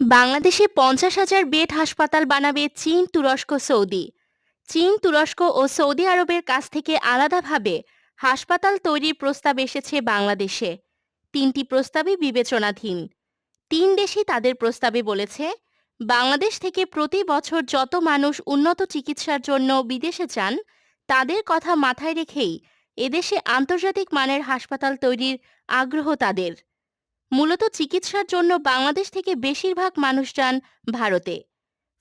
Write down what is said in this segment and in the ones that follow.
বাংলাদেশে পঞ্চাশ হাজার বেড হাসপাতাল বানাবে চীন, তুরস্ক, সৌদি। চীন, তুরস্ক ও সৌদি আরবের কাছ থেকে আলাদাভাবে হাসপাতাল তৈরির প্রস্তাব এসেছে বাংলাদেশে। তিনটি প্রস্তাবই বিবেচনাধীন। তিন দেশই তাদের প্রস্তাবে বলেছে, বাংলাদেশ থেকে প্রতি বছর যত মানুষ উন্নত চিকিৎসার জন্য বিদেশে যান, তাদের কথা মাথায় রেখেই এদেশে আন্তর্জাতিক মানের হাসপাতাল তৈরির আগ্রহ তাদের। মূলত চিকিৎসার জন্য বাংলাদেশ থেকে বেশিরভাগ মানুষ যান ভারতে।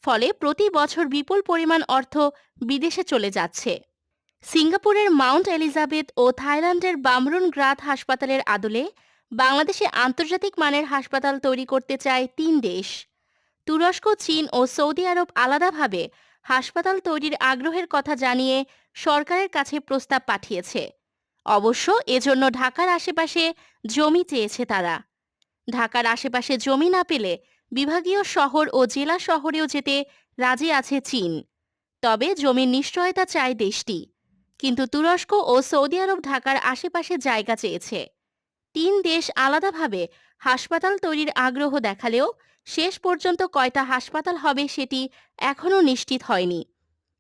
ফলে প্রতি বছর বিপুল পরিমাণ অর্থ বিদেশে চলে যাচ্ছে। সিঙ্গাপুরের মাউন্ট এলিজাবেথ ও থাইল্যান্ডের বামরুন গ্রাথ হাসপাতালের আদলে বাংলাদেশে আন্তর্জাতিক মানের হাসপাতাল তৈরি করতে চায় তিন দেশ। তুরস্ক, চীন ও সৌদি আরব আলাদাভাবে হাসপাতাল তৈরির আগ্রহের কথা জানিয়ে সরকারের কাছে প্রস্তাব পাঠিয়েছে। অবশ্য এজন্য ঢাকার আশেপাশে জমি চেয়েছে তারা। ঢাকার আশেপাশে জমি না পেলে বিভাগীয় শহর ও জেলা শহরেও যেতে রাজি আছে চীন। তবে জমির নিশ্চয়তা চায় দেশটি। কিন্তু তুরস্ক ও সৌদি আরব ঢাকার আশেপাশে জায়গা চেয়েছে। তিন দেশ আলাদাভাবে হাসপাতাল তৈরির আগ্রহ দেখালেও শেষ পর্যন্ত কয়টা হাসপাতাল হবে সেটি এখনও নিশ্চিত হয়নি।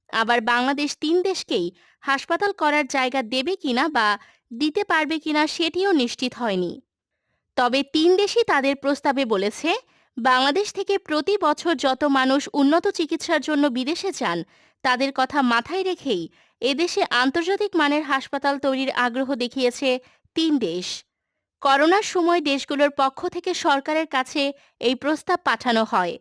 আবার বাংলাদেশ তিন দেশকেই হাসপাতাল করার জায়গা দেবে কিনা বা দিতে পারবে কিনা সেটিও নিশ্চিত হয়নি। তবে তিন দেশই তাদের প্রস্তাবে বলেছে, বাংলাদেশ থেকে প্রতি বছর যত মানুষ উন্নত চিকিৎসার জন্য বিদেশে যান, তাদের কথা মাথায় রেখেই এদেশে আন্তর্জাতিক মানের হাসপাতাল তৈরির আগ্রহ দেখিয়েছে তিন দেশ। করোনার সময় দেশগুলোর পক্ষ থেকে সরকারের কাছে এই প্রস্তাব পাঠানো হয়।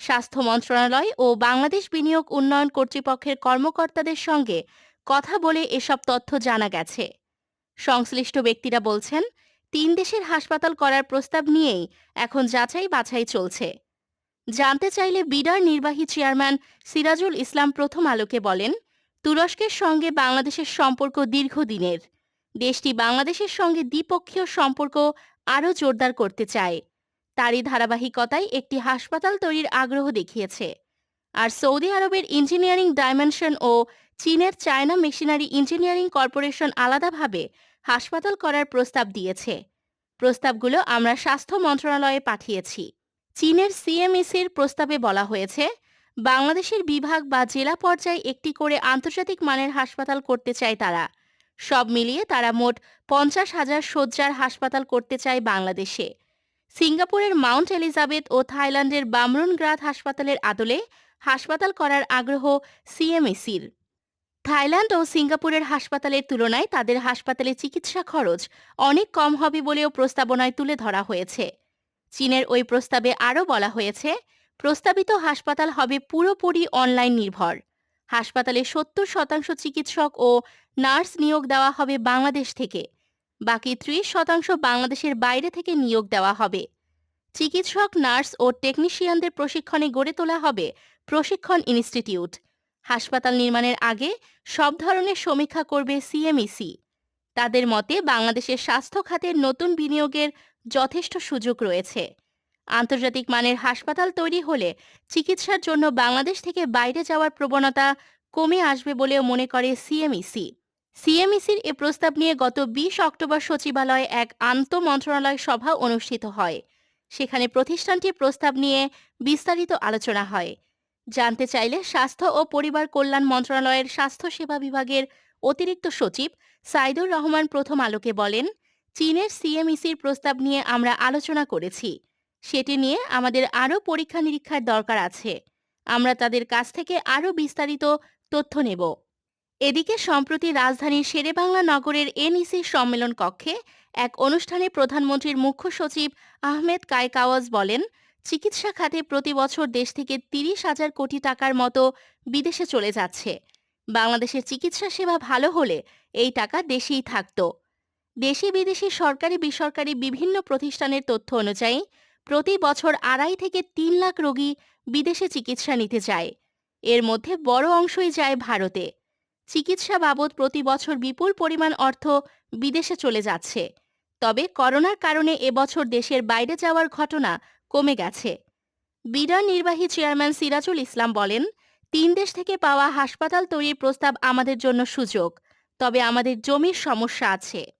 স্বাস্থ্য মন্ত্রণালয় ও বাংলাদেশ বিনিয়োগ উন্নয়ন কর্তৃপক্ষের কর্মকর্তাদের সঙ্গে কথা বলে এসব তথ্য জানা গেছে। সংশ্লিষ্ট ব্যক্তিরা বলছেন তিন দেশের হাসপাতাল করার প্রস্তাব নিয়েই এখন যাচাই বাছাই চলছে। জানতে চাইলে বিডার নির্বাহী চেয়ারম্যান সিরাজুল ইসলাম প্রথম আলোকে বলেন, তুরস্কের সঙ্গে বাংলাদেশের সম্পর্ক দীর্ঘদিনের। দেশটি বাংলাদেশের সঙ্গে দ্বিপক্ষীয় সম্পর্ক আরও জোরদার করতে চায়। তারই ধারাবাহিকতায় একটি হাসপাতাল তৈরির আগ্রহ দেখিয়েছে। আর সৌদি আরবের ইঞ্জিনিয়ারিং ডাইমেনশন ও চীনের চায়না মেশিনারি ইঞ্জিনিয়ারিং কর্পোরেশন আলাদাভাবে হাসপাতাল করার প্রস্তাব দিয়েছে। প্রস্তাবগুলো আমরা স্বাস্থ্য মন্ত্রণালয়ে পাঠিয়েছি। চীনের সিএমএসির প্রস্তাবে বলা হয়েছে, বাংলাদেশের বিভাগ বা জেলা পর্যায়ে একটি করে আন্তর্জাতিক মানের হাসপাতাল করতে চায় তারা। সব মিলিয়ে তারা মোট পঞ্চাশ হাজার শয্যার হাসপাতাল করতে চায় বাংলাদেশে। সিঙ্গাপুরের মাউন্ট এলিজাবেথ ও থাইল্যান্ডের বামরুন গ্রাথ হাসপাতালের আদলে হাসপাতাল করার আগ্রহ সিএমএসির থাইল্যান্ড ও সিঙ্গাপুরের হাসপাতালের তুলনায় তাদের হাসপাতালে চিকিৎসা খরচ অনেক কম হবে বলেও প্রস্তাবনায় তুলে ধরা হয়েছে। চীনের ওই প্রস্তাবে আরও বলা হয়েছে, প্রস্তাবিত হাসপাতাল হবে পুরোপুরি অনলাইন নির্ভর। হাসপাতালে সত্তর শতাংশ চিকিৎসক ও নার্স নিয়োগ দেওয়া হবে বাংলাদেশ থেকে, বাকি ত্রিশ শতাংশ বাংলাদেশের বাইরে থেকে নিয়োগ দেওয়া হবে। চিকিৎসক, নার্স ও টেকনিশিয়ানদের প্রশিক্ষণে গড়ে তোলা হবে প্রশিক্ষণ ইনস্টিটিউট। হাসপাতাল নির্মাণের আগে সব ধরনের সমীক্ষা করবে সিএমইসি তাদের মতে বাংলাদেশের স্বাস্থ্য খাতের নতুন বিনিয়োগের যথেষ্ট সুযোগ রয়েছে। আন্তর্জাতিক মানের হাসপাতাল তৈরি হলে চিকিৎসার জন্য বাংলাদেশ থেকে বাইরে যাওয়ার প্রবণতা কমে আসবে বলেও মনে করে সিএমইসি সিএমইসির এ প্রস্তাব নিয়ে গত বিশ অক্টোবর সচিবালয়ে এক আন্ত মন্ত্রণালয় সভা অনুষ্ঠিত হয়। সেখানে প্রতিষ্ঠানটির প্রস্তাব নিয়ে বিস্তারিত আলোচনা হয়। জানতে চাইলে স্বাস্থ্য ও পরিবার কল্যাণ মন্ত্রণালয়ের স্বাস্থ্য সেবা বিভাগের অতিরিক্ত সচিব সাইদুর রহমান প্রথম আলোকে বলেন, চীনের সিএমইসির প্রস্তাব নিয়ে আমরা আলোচনা করেছি। সেটি নিয়ে আমাদের আরও পরীক্ষা নিরীক্ষার দরকার আছে। আমরা তাদের কাছ থেকে আরও বিস্তারিত তথ্য নেব। এদিকে সম্প্রতি রাজধানীর শেরেবাংলা নগরের এনইসি সম্মেলন কক্ষে এক অনুষ্ঠানে প্রধানমন্ত্রীর মুখ্য সচিব আহমেদ কায়কাওয়াজ বলেন চিকিৎসা খাতে প্রতি বছর দেশ থেকে তিরিশ হাজার কোটি টাকার মতো বিদেশে চলে যাচ্ছে। বাংলাদেশের চিকিৎসা সেবা ভালো হলে এই টাকা দেশেই থাকত। দেশি বিদেশি সরকারি বেসরকারি বিভিন্ন প্রতিষ্ঠানের তথ্য অনুযায়ী প্রতি বছর আড়াই থেকে তিন লাখ রোগী বিদেশে চিকিৎসা নিতে যায় এর মধ্যে বড় অংশই যায় ভারতে। চিকিৎসা বাবদ প্রতি বছর বিপুল পরিমাণ অর্থ বিদেশে চলে যাচ্ছে। তবে করোনার কারণে এবছর দেশের বাইরে যাওয়ার ঘটনা কমে গেছে। বিডার নির্বাহী চেয়ারম্যান সিরাজুল ইসলাম বলেন, তিন দেশ থেকে পাওয়া হাসপাতাল তৈরির প্রস্তাব আমাদের জন্য সুযোগ, তবে আমাদের জমির সমস্যা আছে।